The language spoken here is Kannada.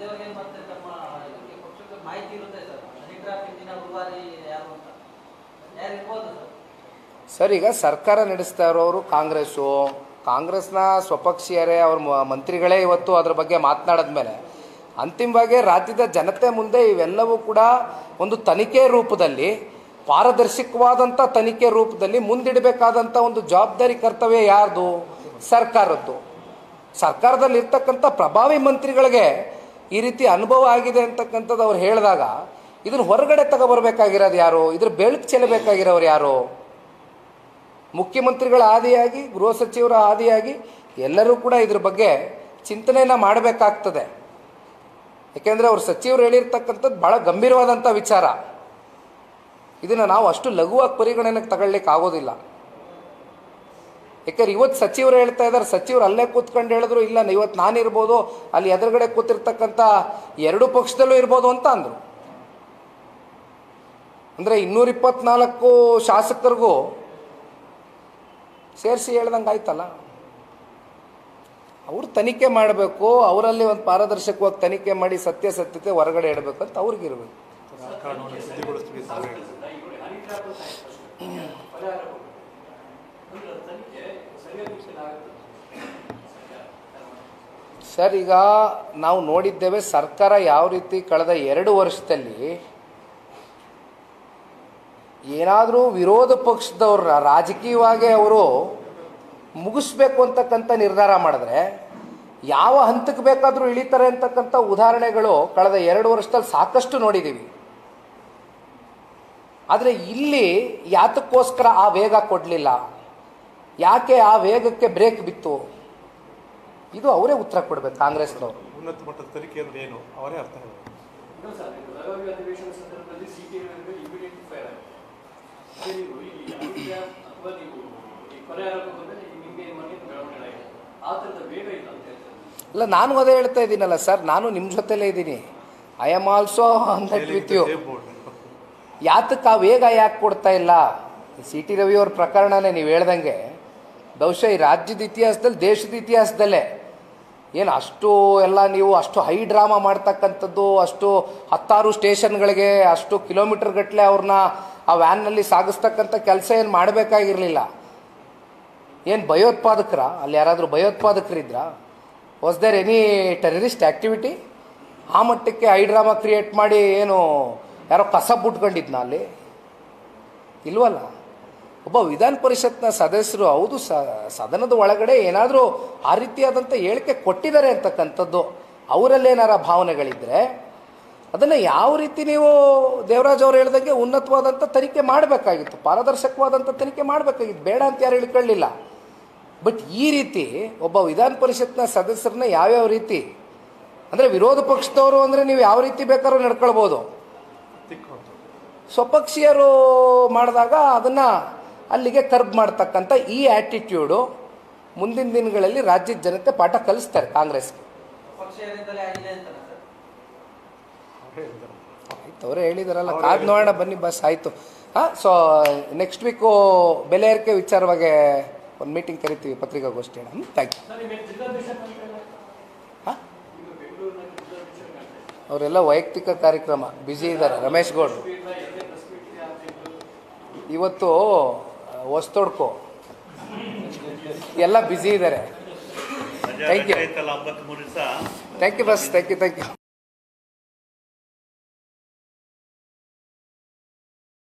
ಖರ್ಗೆಯವ್ರಿಗೆ ಮತ್ತೆ ತಮ್ಮ ಮಾಹಿತಿ ಇರುತ್ತೆ ಸರ್. ಇಂದಿನ ಯಾರು ಅಂತ. ಸರ್? ಈಗ ಸರ್ಕಾರ ನಡೆಸ್ತಾ ಇರೋರು ಕಾಂಗ್ರೆಸ್ಸು. ಕಾಂಗ್ರೆಸ್ನ ಸ್ವಪಕ್ಷೀಯರೇ ಅವ್ರ ಮಂತ್ರಿಗಳೇ ಇವತ್ತು ಅದ್ರ ಬಗ್ಗೆ ಮಾತನಾಡಿದ್ಮೇಲೆ ಅಂತಿಮವಾಗಿ ರಾಜ್ಯದ ಜನತೆ ಮುಂದೆ ಇವೆಲ್ಲವೂ ಕೂಡ ಒಂದು ತನಿಖೆ ರೂಪದಲ್ಲಿ ಪಾರದರ್ಶಕವಾದಂಥ ತನಿಖೆ ರೂಪದಲ್ಲಿ ಮುಂದಿಡಬೇಕಾದಂಥ ಒಂದು ಜವಾಬ್ದಾರಿ ಕರ್ತವ್ಯ ಯಾರ್ದು? ಸರ್ಕಾರದ್ದು. ಸರ್ಕಾರದಲ್ಲಿರ್ತಕ್ಕಂಥ ಪ್ರಭಾವಿ ಮಂತ್ರಿಗಳಿಗೆ ಈ ರೀತಿ ಅನುಭವ ಆಗಿದೆ ಅಂತಕ್ಕಂಥದ್ದು ಅವ್ರು ಹೇಳಿದಾಗ, ಇದನ್ನು ಹೊರಗಡೆ ತಗೋಬರ್ಬೇಕಾಗಿರೋದು ಯಾರು? ಇದ್ರ ಬೆಳಕು ಚೆಲ್ಲಬೇಕಾಗಿರೋರು ಯಾರು? ಮುಖ್ಯಮಂತ್ರಿಗಳ ಆದಿಯಾಗಿ ಗೃಹ ಸಚಿವರ ಆದಿಯಾಗಿ ಎಲ್ಲರೂ ಕೂಡ ಇದ್ರ ಬಗ್ಗೆ ಚಿಂತನೆಯನ್ನು ಮಾಡಬೇಕಾಗ್ತದೆ. ಯಾಕೆಂದರೆ ಅವ್ರು ಸಚಿವರು ಹೇಳಿರ್ತಕ್ಕಂಥದ್ದು ಭಾಳ ಗಂಭೀರವಾದಂಥ ವಿಚಾರ. ಇದನ್ನು ನಾವು ಅಷ್ಟು ಲಘುವಾಗಿ ಪರಿಗಣನೆಗೆ ತಗೊಳ್ಳಿಕ್ಕೆ ಆಗೋದಿಲ್ಲ ಯಾಕಂದ್ರೆ ಇವತ್ತು ಸಚಿವರು ಹೇಳ್ತಾ ಇದ್ದಾರೆ ಸಚಿವರು ಅಲ್ಲೇ ಕೂತ್ಕೊಂಡು ಹೇಳಿದ್ರು ಇಲ್ಲ ಇವತ್ತು ನಾನಿರ್ಬೋದು ಅಲ್ಲಿ ಎದುರುಗಡೆ ಕೂತಿರ್ತಕ್ಕಂಥ ಎರಡು ಪಕ್ಷದಲ್ಲೂ ಇರ್ಬೋದು ಅಂತ ಅಂದರು. ಅಂದರೆ ಇನ್ನೂರಿಪ್ಪತ್ನಾಲ್ಕು ಶಾಸಕರಿಗೂ ಸೇರಿಸಿ ಹೇಳ್ದಂಗೆ ಆಯ್ತಲ್ಲ? ಅವ್ರು ತನಿಖೆ ಮಾಡಬೇಕು ಅವರಲ್ಲಿ ಒಂದು ಪಾರದರ್ಶಕವಾಗಿ ತನಿಖೆ ಮಾಡಿ ಸತ್ಯ ಸತ್ಯತೆ ಹೊರಗಡೆ ಇಡಬೇಕು ಅಂತ ಅವ್ರಿಗಿರ್ಬೇಕು ಸರ್, ಈಗ ನಾವು ನೋಡಿದ್ದೇವೆ ಸರ್ಕಾರ ಯಾವ ರೀತಿ ಕಳೆದ ಎರಡು ವರ್ಷದಲ್ಲಿ ಏನಾದರೂ ವಿರೋಧ ಪಕ್ಷದವ್ರ ರಾಜಕೀಯವಾಗಿ ಅವರು ಮುಗಿಸ್ಬೇಕು ಅಂತಕ್ಕಂಥ ನಿರ್ಧಾರ ಮಾಡಿದ್ರೆ ಯಾವ ಹಂತಕ್ಕೆ ಬೇಕಾದರೂ ಇಳಿತಾರೆ ಅಂತಕ್ಕಂಥ ಉದಾಹರಣೆಗಳು ಕಳೆದ ಎರಡು ವರ್ಷದಲ್ಲಿ ಸಾಕಷ್ಟು ನೋಡಿದ್ದೀವಿ. ಆದರೆ ಇಲ್ಲಿ ಯಾತಕ್ಕೋಸ್ಕರ ಆ ವೇಗ ಕೊಡಲಿಲ್ಲ. ಯಾಕೆ ಆ ವೇಗಕ್ಕೆ ಬ್ರೇಕ್ ಬಿತ್ತು? ಇದು ಅವರೇ ಉತ್ತರ ಕೊಡ್ಬೇಕು ಕಾಂಗ್ರೆಸ್ನವರು. ಉನ್ನತ ಮಟ್ಟದ ತನಿಖೆ ಅಂದ್ರೆ ಏನು? ಅವರೇ ಅರ್ಥ ಇಲ್ಲ ಅಂತ ಹೇಳ್ತಾರೆ. ಇಲ್ಲ ನಾನು ಅದೇ ಹೇಳ್ತಾ ಇದ್ದೀನಲ್ಲ ಸರ್ ನಾನು ನಿಮ್ಮ ಜೊತೆಲೇ ಇದ್ದೀನಿ. I am also that with you safe board ಯಾತಕ್ಕೆ ಆ ವೇಗ ಯಾಕೆ ಕೊಡ್ತಾ ಇಲ್ಲ? ಸಿ ಟಿ ರವಿಯವ್ರ ಪ್ರಕರಣನೇ ನೀವು ಹೇಳ್ದಂಗೆ. ಬಹುಶಃ ಈ ರಾಜ್ಯದ ಇತಿಹಾಸದಲ್ಲಿ, ದೇಶದ ಇತಿಹಾಸದಲ್ಲೇ ಏನು ಅಷ್ಟು ಎಲ್ಲ ನೀವು ಅಷ್ಟು ಹೈ ಡ್ರಾಮಾ ಮಾಡ್ತಕ್ಕಂಥದ್ದು, ಅಷ್ಟು ಹತ್ತಾರು ಸ್ಟೇಷನ್ಗಳಿಗೆ ಅಷ್ಟು ಕಿಲೋಮೀಟರ್ ಗಟ್ಟಲೆ ಅವ್ರನ್ನ ಆ ವ್ಯಾನ್ನಲ್ಲಿ ಸಾಗಿಸ್ತಕ್ಕಂಥ ಕೆಲಸ ಏನು ಮಾಡಬೇಕಾಗಿರಲಿಲ್ಲ. ಏನು ಭಯೋತ್ಪಾದಕರ, ಅಲ್ಲಿ ಯಾರಾದರೂ ಭಯೋತ್ಪಾದಕರಿದ್ರ? Was there any terrorist activity ಆ ಮಟ್ಟಕ್ಕೆ ಹೈ ಡ್ರಾಮಾ ಕ್ರಿಯೇಟ್ ಮಾಡಿ ಏನು ಯಾರೋ ಕಸ ಬಿಟ್ಕೊಂಡಿದ್ನ ಅಲ್ಲಿ? ಇಲ್ವಲ್ಲ? ಒಬ್ಬ ವಿಧಾನ ಪರಿಷತ್ನ ಸದಸ್ಯರು ಹೌದು ಸ ಸದನದ ಒಳಗಡೆ ಏನಾದರೂ ಆ ರೀತಿಯಾದಂಥ ಹೇಳಿಕೆ ಕೊಟ್ಟಿದ್ದಾರೆ ಅಂತಕ್ಕಂಥದ್ದು ಅವರಲ್ಲೇನಾರ ಭಾವನೆಗಳಿದ್ದರೆ ಅದನ್ನು ಯಾವ ರೀತಿ ನೀವು ದೇವರಾಜ್ ಅವರು ಹೇಳ್ದಂಗೆ ಉನ್ನತವಾದಂಥ ತನಿಖೆ ಮಾಡಬೇಕಾಗಿತ್ತು ಪಾರದರ್ಶಕವಾದಂಥ ತನಿಖೆ ಮಾಡಬೇಕಾಗಿತ್ತು ಬೇಡ ಅಂತ ಯಾರು ಹೇಳ್ಕೊಳ್ಳಿಲ್ಲ. ಬಟ್ ಈ ರೀತಿ ಒಬ್ಬ ವಿಧಾನ ಪರಿಷತ್ನ ಸದಸ್ಯರನ್ನ ಯಾವ್ಯಾವ ರೀತಿ ಅಂದರೆ ವಿರೋಧ ಪಕ್ಷದವರು ಅಂದರೆ ನೀವು ಯಾವ ರೀತಿ ಬೇಕಾದ್ರೂ ನಡ್ಕೊಳ್ಬೋದು. ಸ್ವಪಕ್ಷೀಯರು ಮಾಡಿದಾಗ ಅದನ್ನು ಅಲ್ಲಿಗೆ ಕರ್ಬ್ ಮಾಡ್ತಕ್ಕಂಥ ಈ ಆ್ಯಟಿಟ್ಯೂಡು ಮುಂದಿನ ದಿನಗಳಲ್ಲಿ ರಾಜ್ಯದ ಜನತೆ ಪಾಠ ಕಲಿಸ್ತಾರೆ ಕಾಂಗ್ರೆಸ್ಗೆ ಆಯ್ತು ಅವರೇ ಹೇಳಿದಾರಲ್ಲ ಕಾದ್ ನೋಡೋಣ ಬನ್ನಿ ಬಸ್ ಆಯಿತು ಹಾಂ ಸೊ ನೆಕ್ಸ್ಟ್ ವೀಕು ಬೆಲೆ ಏರಿಕೆ ವಿಚಾರವಾಗಿ ಒಂದು ಮೀಟಿಂಗ್ ಕರಿತೀವಿ ಪತ್ರಿಕಾಗೋಷ್ಠಿ ಹ್ಞೂ ಥ್ಯಾಂಕ್ ಯು ಹಾಂ ಅವರೆಲ್ಲ ವೈಯಕ್ತಿಕ ಕಾರ್ಯಕ್ರಮ ಬ್ಯುಸಿ ಇದ್ದಾರೆ ರಮೇಶ್ ಗೌಡ್ರು ಇವತ್ತು ಹೊಸ್ತೊಡ್ಕೋ. ಎಲ್ಲ ಬ್ಯುಸಿ ಇದ್ದಾರೆ ಥ್ಯಾಂಕ್ ಯು ಥ್ಯಾಂಕ್ ಯು ಬಸ್ ಥ್ಯಾಂಕ್ ಯು ಥ್ಯಾಂಕ್ ಯು